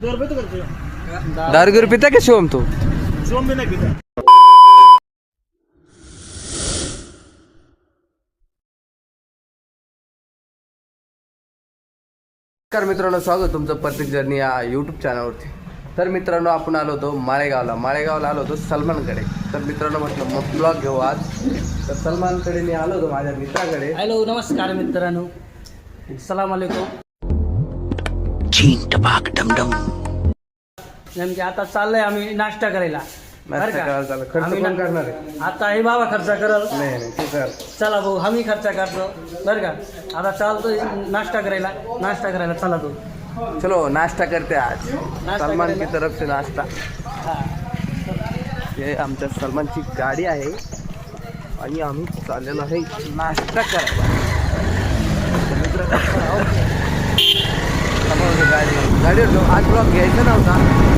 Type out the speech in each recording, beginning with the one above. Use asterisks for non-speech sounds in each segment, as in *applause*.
दो रुपये तो करते हो दारू गिरू पिता का शिवम तू? शिवम भी नहीं पीता. नमस्कार मित्रांनो स्वागत तुमचं प्रत्येक जर्नी या यूट्यूब चॅनलवरती तर मित्रांनो आपण आलो होतो माळेगावला. माळेगावला आलो होतो सलमानकडे. तर मित्रांनो म्हटलं मग ब्लॉग घेऊ आज. तर सलमानकडे मी आलो होतो माझ्या मित्राकडे. हॅलो नमस्कार मित्रांनो. सलाम वालेकुम नेमके आता चाललंय आम्ही नाश्ता करायला. बरं नाश्ता का? करायला चाललो. खर्च आम्ही कोण ना- करणार आहे? आता हे बाबा खर्च करल. नाही नाही ते कर चला भाऊ आम्ही खर्च करतो. बरं का? आता चालतोय नाश्ता करायला. नाश्ता करायला चला तो चलो नाश्ता करते आज. सलमान की करायला? तरफ से नाश्ता. हे आमच्या सलमानची गाडी आहे. आणि आम्ही चाललेलो आहे नाश्ता करायला तर मित्रांनो, समोर गाडी आज ब्लॉग घ्यायचा नव्हता.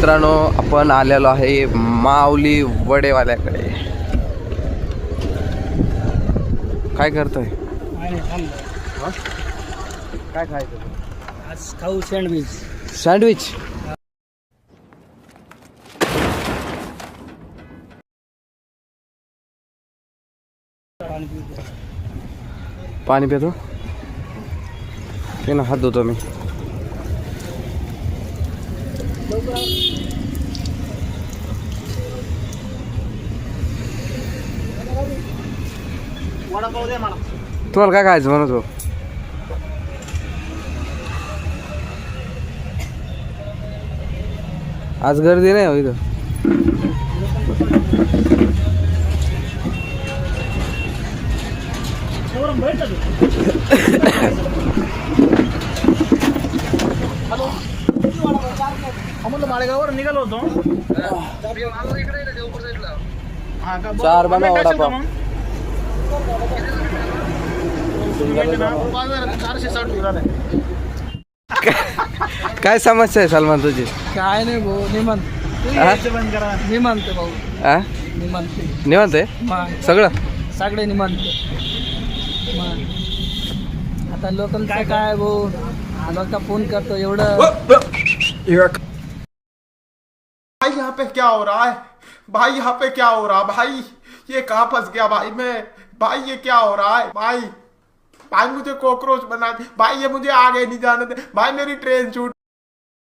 मित्रांनो आपण आलेलो आहे माऊली वडेवाल्याकडे. काय करतोय? काय खायचं? आज खाऊ सँडविच. सँडविच? पाणी पितो. ते ना हात धुतो मी वडापाव दे मला तुम्हाला काय खायचं म्हणत हो आज गर्दी नाही हो इथं शोरूम भेटलं तू हॅलो अमोल माळेगाववर निघालो होतो. हा का? बरं, चार बनवा पेमेंट असेल का वडापाव. मग? पेमेंट ना, बाजार चारशे साठ रुपये झाले. *laughs* काय समस्या आहे सलमान तुझी? काय नाही भाऊ निमंत हा? बंद करा. निमंत भाऊ. आ निमंत निवांत आहे? मग सगळं? सगळे निमंत मग आता लोकांचं काय भाऊ? लोक फोन करतो एवढं. पे क्या हो रहा है? भाई यहाँ पे क्या हो रहा भाई ये कहाँ फंस गया भाई मैं? भाई ये क्या हो रहा है? भाई भाई मुझे कॉकरोच बना दे। भाई ये मुझे आगे नहीं जाने दे। भाई मेरी ट्रेन छूट।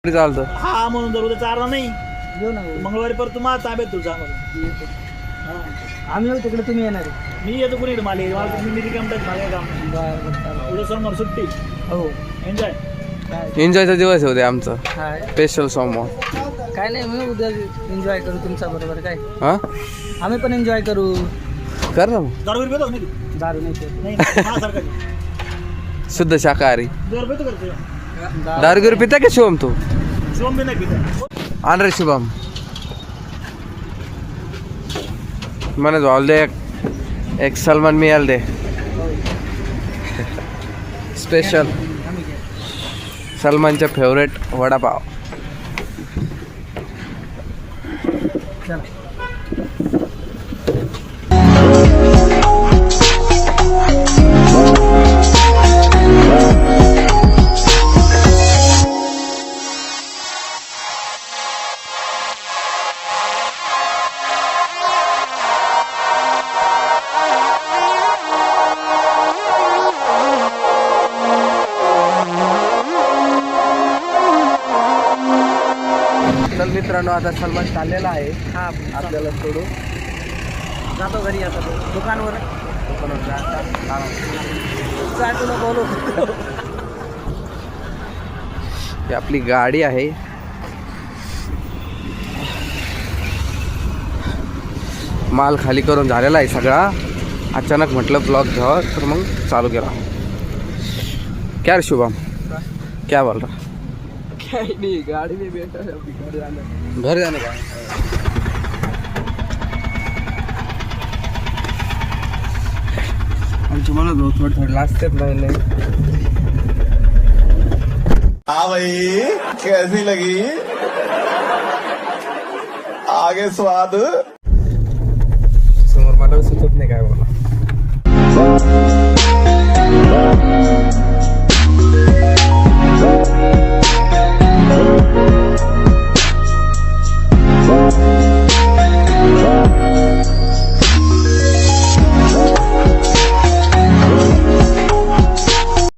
चालतं हा म्हणून जर उद्या चारला नाही. घेऊ ना भाऊ. मंगळवारी परत तुम्हाला ताब्यात तुझा हा. आम्ही येऊ तिकडे तुम्ही येणार. आहे. मी येतो कुणी माले. मला मी रिकाम टाक माले काम बरं बरं चालेल. उद्या सोमवार सुट्टी. हो. एन्जॉय एन्जॉयचा दिवस आहे उद्या आमचा. काय? स्पेशल सोमवार. काय नाही मी उद्या एन्जॉय करू तुमच्या बरोबर काय? आम्ही पण एन्जॉय करू. कर ना दारू नाही शुद्ध शाकाहारी. दारुगिरी पिता का शिवम तू? शिवम आण रे शुभम मला जाऊ दे एक- एक सलमान मिळाल दे. स्पेशल सलमानचा फेवरेट वडापाव. चला तर मित्रांनो आता सलमान चाललेला आहे. हा. आपल्याला सोडून जातो घरी आता दुकानवर. *laughs* आपली गाडी आहे. माल खाली करून झालेला आहे सगळा. अचानक म्हटलं ब्लॉक घ्यावा तर मग चालू केला. क्या रे शुभम? क्या बोल रहा? नहीं गाड़ी में बैठा है अभी घर जाना घर जाने का हाँ भाई, कैसी लगी? आगे स्वाद। समोर मला सुचत नाही काय बोला